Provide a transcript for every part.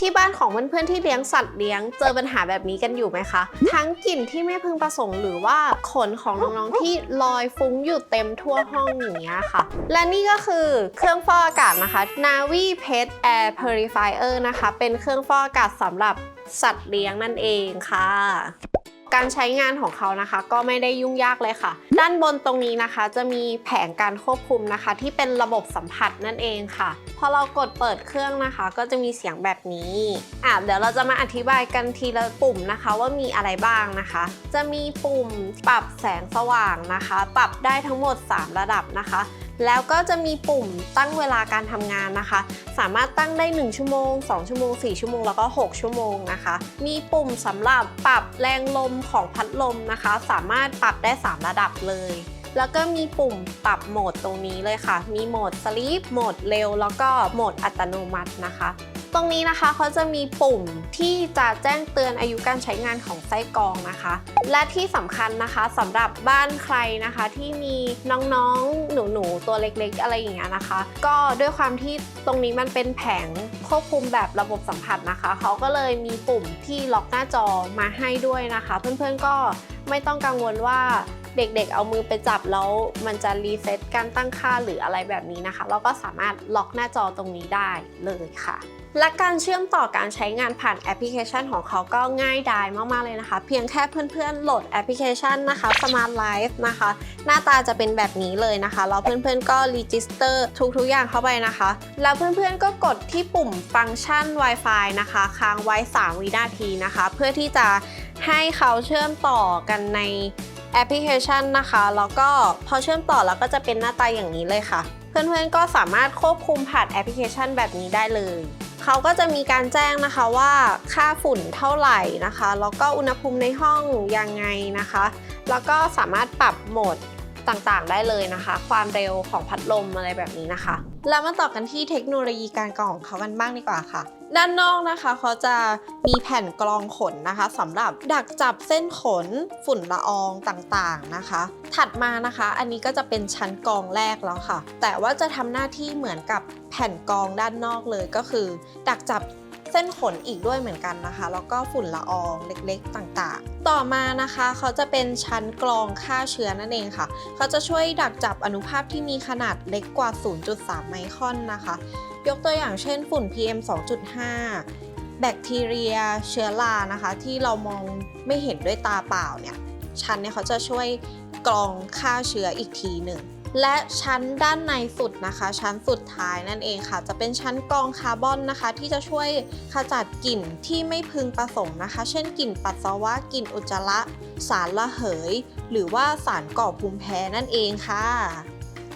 ที่บ้านของเพื่อนๆที่เลี้ยงสัตว์เลี้ยงเจอปัญหาแบบนี้กันอยู่ไหมคะ ทั้งกลิ่นที่ไม่พึงประสงค์หรือว่าขนของน้องๆที่ลอยฟุ้งอยู่เต็มทั่วห้องอย่างเงี้ยค่ะ และนี่ก็คือเครื่องฟอกอากาศนะคะ Navi Pet Air Purifier นะคะ เป็นเครื่องฟอกอากาศสำหรับสัตว์เลี้ยงนั่นเองค่ะ การใช้งานของเขานะคะ ก็ไม่ได้ยุ่งยากเลยค่ะ ด้านบนตรงนี้นะคะ จะมีแผงการควบคุมนะคะ ที่เป็นระบบสัมผัสนั่นเองค่ะ พอเรากดเปิดเครื่องนะคะ ก็จะมีเสียงแบบนี้อะเดี๋ยวเราจะมาอธิบายกันทีละปุ่มนะคะ ว่ามีอะไรบ้างนะคะ จะมีปุ่มปรับแสงสว่างนะคะ ปรับได้ทั้งหมด 3 ระดับนะคะ แล้วก็จะมีปุ่มตั้งเวลาการทำงานนะคะ สามารถตั้งได้ 1 ชั่วโมง 2 ชั่วโมง 4 ชั่วโมง แล้วก็ 6 ชั่วโมงนะคะ มีปุ่มสำหรับปรับแรงลมของพัดลมนะคะ สามารถปรับได้ 3 ระดับเลย แล้วก็มีปุ่มปรับโหมดตรงนี้เลยค่ะ มีโหมดสลีปโหมดเร็ว แล้วก็โหมดอัตโนมัตินะคะ ตรงนี้นะคะเขาจะมีปุ่มที่จะแจ้งเตือนอายุการใช้งานของไส้กรองนะคะ และที่สำคัญนะคะสำหรับบ้านใครนะคะที่มีน้องๆหนูๆตัวเล็กๆ อะไรอย่างเงี้ยนะคะ ก็ด้วยความที่ตรงนี้มันเป็นแผงควบคุมแบบระบบสัมผัสนะคะเขาก็เลยมีปุ่มที่ล็อกหน้าจอมาให้ด้วยนะคะ เพื่อนๆก็ไม่ต้องกังวลว่า เด็กๆ เอามือไปจับแล้วมันจะรีเซ็ตการตั้งค่าหรืออะไรแบบนี้นะคะ เราก็สามารถล็อกหน้าจอตรงนี้ได้เลยค่ะ และการเชื่อมต่อการใช้งานผ่านแอปพลิเคชันของเขาก็ง่ายดายมากๆเลยนะคะ เพียงแค่เพื่อนๆ โหลดแอปพลิเคชันนะคะ Smart Life นะคะ หน้าตาจะเป็นแบบนี้เลยนะคะแล้วเพื่อนๆ ก็รีจิสเตอร์ทุกๆ อย่างเข้าไปนะคะ แล้วเพื่อนๆ ก็กดที่ปุ่มฟังก์ชัน Wi-Fi นะคะ ค้างไว้ 3 วินาทีนะคะ เพื่อที่จะให้เขาเชื่อมต่อกันใน แอปพลิเคชันนะคะ แล้วก็พอเชื่อมต่อแล้วก็จะเป็นหน้าตาอย่างนี้เลยค่ะ เพื่อนๆก็สามารถควบคุมผ่านแอปพลิเคชันแบบนี้ได้เลยเขาก็จะมีการแจ้งนะคะว่าค่าฝุ่นเท่าไหร่นะคะ แล้วก็อุณหภูมิในห้องยังไงนะคะ แล้วก็สามารถปรับโหมดต่างๆ ได้เลยนะคะ ความเร็วของพัดลมอะไรแบบนี้นะคะ แล้วมาต่อกันที่เทคโนโลยีการกรองของเขากันบ้างดีกว่าค่ะ ด้านนอกนะคะเขาจะมีแผ่นกรองขนนะคะสำหรับดักจับเส้นขนฝุ่นละอองต่างๆนะคะ ถัดมานะคะ อันนี้ก็จะเป็นชั้นกรองแรกแล้วค่ะ แต่ว่าจะทำหน้าที่เหมือนกับแผ่นกรองด้านนอกเลยก็คือ ดักจับ เส้นขนอีกด้วยเหมือนกันนะคะ แล้วก็ฝุ่นละอองเล็กๆต่างๆ ต่อมานะคะเขาจะเป็นชั้นกรองฆ่าเชื้อนั่นเองค่ะ เขาจะช่วยดักจับอนุภาคที่มีขนาดเล็กกว่า 0.3 ไมครอนนะคะ ยกตัวอย่างเช่นฝุ่น PM 2.5 แบคทีเรีย เชื้อรานะคะ ที่เรามองไม่เห็นด้วยตาเปล่าเนี่ยชั้นเนี่ยเขาจะช่วยกรองฆ่าเชื้ออีกทีหนึ่ง และชั้นด้านในสุดนะคะ ชั้นสุดท้ายนั่นเองค่ะ จะเป็นชั้นกรองคาร์บอนนะคะ ที่จะช่วยขจัดกลิ่นที่ไม่พึงประสงค์นะคะ เช่นกลิ่นปัสสาวะกลิ่นอุจจาระสารระเหย หรือว่าสารก่อภูมิแพ้นั่นเองค่ะ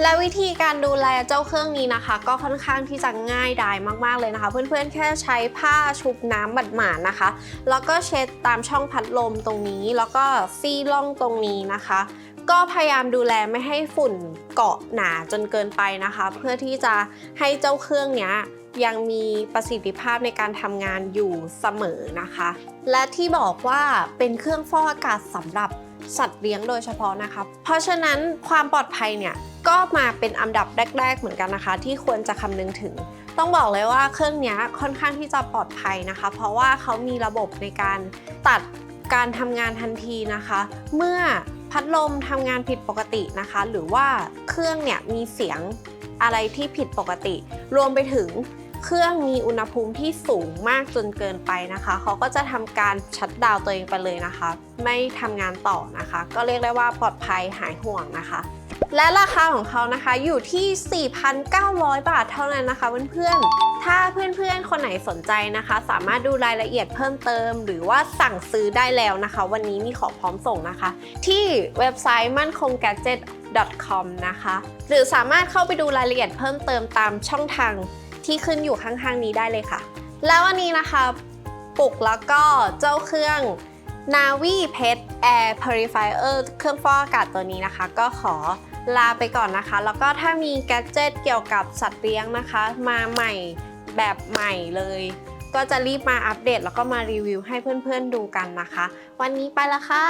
และวิธีการดูแลเจ้าเครื่องนี้นะคะ ก็ค่อนข้างที่จะง่ายดายมากๆเลยนะคะ เพื่อนๆแค่ใช้ผ้าชุบน้ำบัดหมาดนะคะ แล้วก็เช็ดตามช่องพัดลมตรงนี้ แล้วก็ซี่ล่องตรงนี้นะคะ ก็พยายามดูแลไม่ให้ฝุ่นเกาะหนาจนเกินไปนะคะ เพื่อที่จะให้เจ้าเครื่องเนี้ยยังมีประสิทธิภาพในการทำงานอยู่เสมอนะคะ และที่บอกว่าเป็นเครื่องฟอกอากาศสำหรับสัตว์เลี้ยงโดยเฉพาะนะคะ เพราะฉะนั้นความปลอดภัยเนี่ยก็มาเป็นอันดับแรก ๆ เหมือนกันนะคะ ที่ควรจะคำนึงถึง ต้องบอกเลยว่าเครื่องเนี้ยค่อนข้างที่จะปลอดภัยนะคะ เพราะว่าเขามีระบบในการตัดการทำงานทันทีนะคะ เมื่อพัดลมทำงานผิดปกตินะคะ หรือว่าเครื่องเนี่ยมีเสียงอะไรที่ผิดปกติ รวมไปถึงเครื่องมีอุณหภูมิที่สูงมากจนเกินไปนะคะ เขาก็จะทำการชัดดาวน์ตัวเองไปเลยนะคะ ไม่ทำงานต่อนะคะ ก็เรียกได้ว่าปลอดภัยหายห่วงนะคะ และราคาของเขานะคะอยู่ที่ 4,900 บาทเท่านั้นนะคะเพื่อนๆ ถ้าเพื่อนๆ คนไหนสนใจนะคะ สามารถดูรายละเอียดเพิ่มเติม หรือว่าสั่งซื้อได้แล้วนะคะ วันนี้มีของพร้อมส่งนะคะ ที่เว็บไซต์มั่นคง gadget com นะคะ หรือสามารถเข้าไปดูรายละเอียดเพิ่มเติมตามช่องทางที่ขึ้นอยู่ข้างๆนี้ได้เลยค่ะ แล้ววันนี้นะคะปุกแล้วก็เจ้าเครื่อง Navi Pet Air Purifier เครื่องฟอกอากาศตัวนี้นะคะ ก็ขอลาไปก่อนนะคะ แล้วก็ถ้ามีแกดเจิตเกี่ยวกับสัตว์เลี้ยงนะคะ มาใหม่ แบบใหม่เลย ก็จะรีบมาอัปเดตแล้วก็มารีวิวให้เพื่อนๆดูกันนะคะ วันนี้ไปละค่ะ